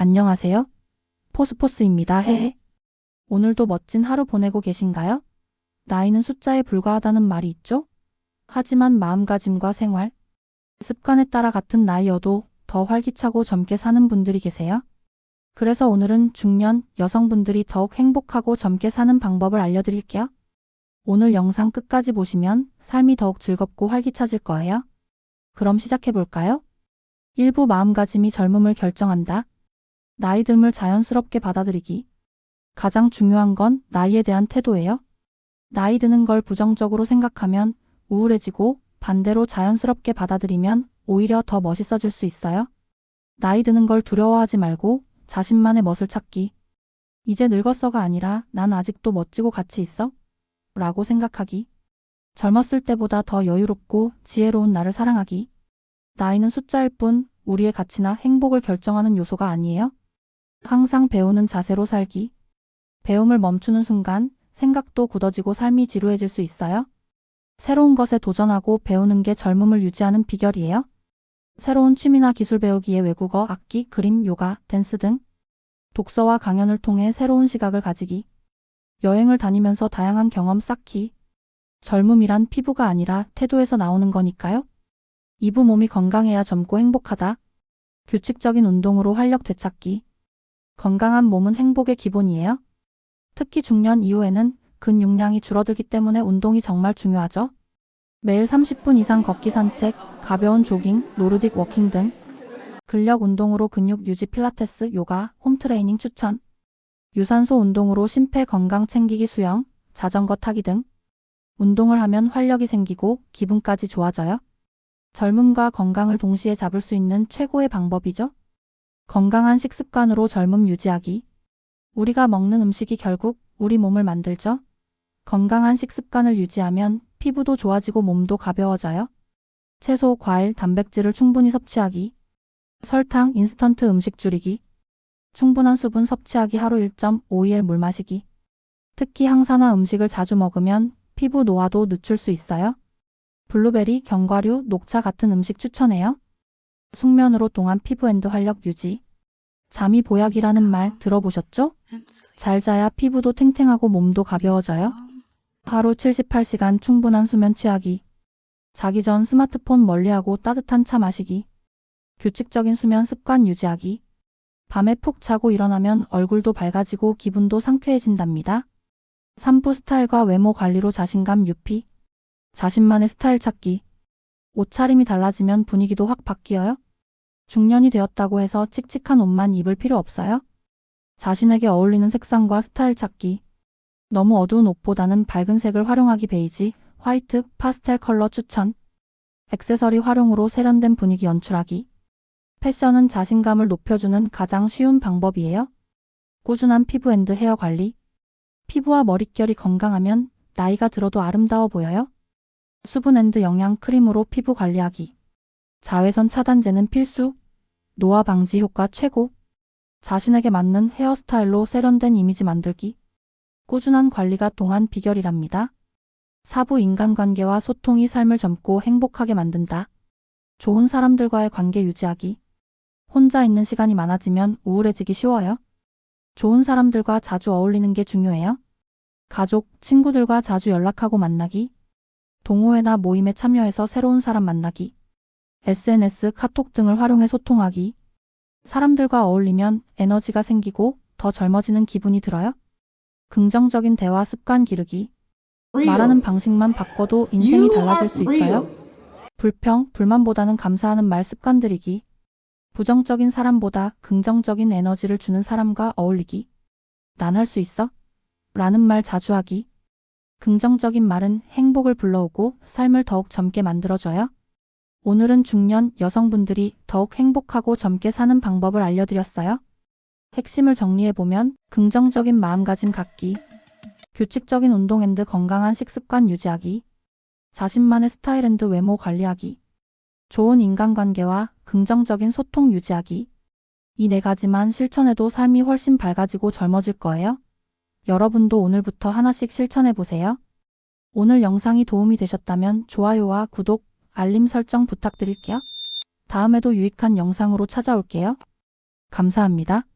안녕하세요. 포스포스입니다. 헤헤. 오늘도 멋진 하루 보내고 계신가요? 나이는 숫자에 불과하다는 말이 있죠? 하지만 마음가짐과 생활, 습관에 따라 같은 나이여도 더 활기차고 젊게 사는 분들이 계세요. 그래서 오늘은 중년 여성분들이 더욱 행복하고 젊게 사는 방법을 알려드릴게요. 오늘 영상 끝까지 보시면 삶이 더욱 즐겁고 활기차질 거예요. 그럼 시작해볼까요? 일부 마음가짐이 젊음을 결정한다. 나이 듦을 자연스럽게 받아들이기. 가장 중요한 건 나이에 대한 태도예요. 나이 드는 걸 부정적으로 생각하면 우울해지고 반대로 자연스럽게 받아들이면 오히려 더 멋있어질 수 있어요. 나이 드는 걸 두려워하지 말고 자신만의 멋을 찾기. 이제 늙었어가 아니라 난 아직도 멋지고 가치 있어? 라고 생각하기. 젊었을 때보다 더 여유롭고 지혜로운 나를 사랑하기. 나이는 숫자일 뿐 우리의 가치나 행복을 결정하는 요소가 아니에요. 항상 배우는 자세로 살기. 배움을 멈추는 순간 생각도 굳어지고 삶이 지루해질 수 있어요. 새로운 것에 도전하고 배우는 게 젊음을 유지하는 비결이에요. 새로운 취미나 기술 배우기에 외국어, 악기, 그림, 요가, 댄스 등 독서와 강연을 통해 새로운 시각을 가지기. 여행을 다니면서 다양한 경험 쌓기. 젊음이란 피부가 아니라 태도에서 나오는 거니까요. 이부 몸이 건강해야 젊고 행복하다. 규칙적인 운동으로 활력 되찾기. 건강한 몸은 행복의 기본이에요. 특히 중년 이후에는 근육량이 줄어들기 때문에 운동이 정말 중요하죠. 매일 30분 이상 걷기 산책, 가벼운 조깅, 노르딕 워킹 등 근력 운동으로 근육 유지 필라테스, 요가, 홈트레이닝 추천. 유산소 운동으로 심폐 건강 챙기기 수영, 자전거 타기 등 운동을 하면 활력이 생기고 기분까지 좋아져요. 젊음과 건강을 동시에 잡을 수 있는 최고의 방법이죠. 건강한 식습관으로 젊음 유지하기. 우리가 먹는 음식이 결국 우리 몸을 만들죠. 건강한 식습관을 유지하면 피부도 좋아지고 몸도 가벼워져요. 채소, 과일, 단백질을 충분히 섭취하기. 설탕, 인스턴트 음식 줄이기. 충분한 수분 섭취하기 하루 1.5ml 물 마시기. 특히 항산화 음식을 자주 먹으면 피부 노화도 늦출 수 있어요. 블루베리, 견과류, 녹차 같은 음식 추천해요. 숙면으로 동안 피부 앤드 활력 유지. 잠이 보약이라는 말 들어보셨죠? 잘 자야 피부도 탱탱하고 몸도 가벼워져요. 하루 78시간 충분한 수면 취하기. 자기 전 스마트폰 멀리하고 따뜻한 차 마시기. 규칙적인 수면 습관 유지하기. 밤에 푹 자고 일어나면 얼굴도 밝아지고 기분도 상쾌해진답니다. 산부 스타일과 외모 관리로 자신감 유피. 자신만의 스타일 찾기. 옷차림이 달라지면 분위기도 확 바뀌어요. 중년이 되었다고 해서 칙칙한 옷만 입을 필요 없어요. 자신에게 어울리는 색상과 스타일 찾기. 너무 어두운 옷보다는 밝은 색을 활용하기 베이지, 화이트, 파스텔 컬러 추천. 액세서리 활용으로 세련된 분위기 연출하기. 패션은 자신감을 높여주는 가장 쉬운 방법이에요. 꾸준한 피부 앤드 헤어 관리. 피부와 머릿결이 건강하면 나이가 들어도 아름다워 보여요. 수분 앤드 영양 크림으로 피부 관리하기. 자외선 차단제는 필수. 노화 방지 효과 최고. 자신에게 맞는 헤어스타일로 세련된 이미지 만들기. 꾸준한 관리가 동안 비결이랍니다. 사부 인간관계와 소통이 삶을 젊고 행복하게 만든다. 좋은 사람들과의 관계 유지하기. 혼자 있는 시간이 많아지면 우울해지기 쉬워요. 좋은 사람들과 자주 어울리는 게 중요해요. 가족, 친구들과 자주 연락하고 만나기. 동호회나 모임에 참여해서 새로운 사람 만나기. SNS, 카톡 등을 활용해 소통하기. 사람들과 어울리면 에너지가 생기고 더 젊어지는 기분이 들어요. 긍정적인 대화 습관 기르기. 말하는 방식만 바꿔도 인생이 달라질 수 있어요. 불평, 불만보다는 감사하는 말 습관 들이기. 부정적인 사람보다 긍정적인 에너지를 주는 사람과 어울리기. 난 할 수 있어? 라는 말 자주 하기. 긍정적인 말은 행복을 불러오고 삶을 더욱 젊게 만들어줘요. 오늘은 중년 여성분들이 더욱 행복하고 젊게 사는 방법을 알려드렸어요. 핵심을 정리해보면 긍정적인 마음가짐 갖기, 규칙적인 운동 앤드 건강한 식습관 유지하기, 자신만의 스타일 앤드 외모 관리하기, 좋은 인간관계와 긍정적인 소통 유지하기. 이 네 가지만 실천해도 삶이 훨씬 밝아지고 젊어질 거예요. 여러분도 오늘부터 하나씩 실천해보세요. 오늘 영상이 도움이 되셨다면 좋아요와 구독, 알림 설정 부탁드릴게요. 다음에도 유익한 영상으로 찾아올게요. 감사합니다.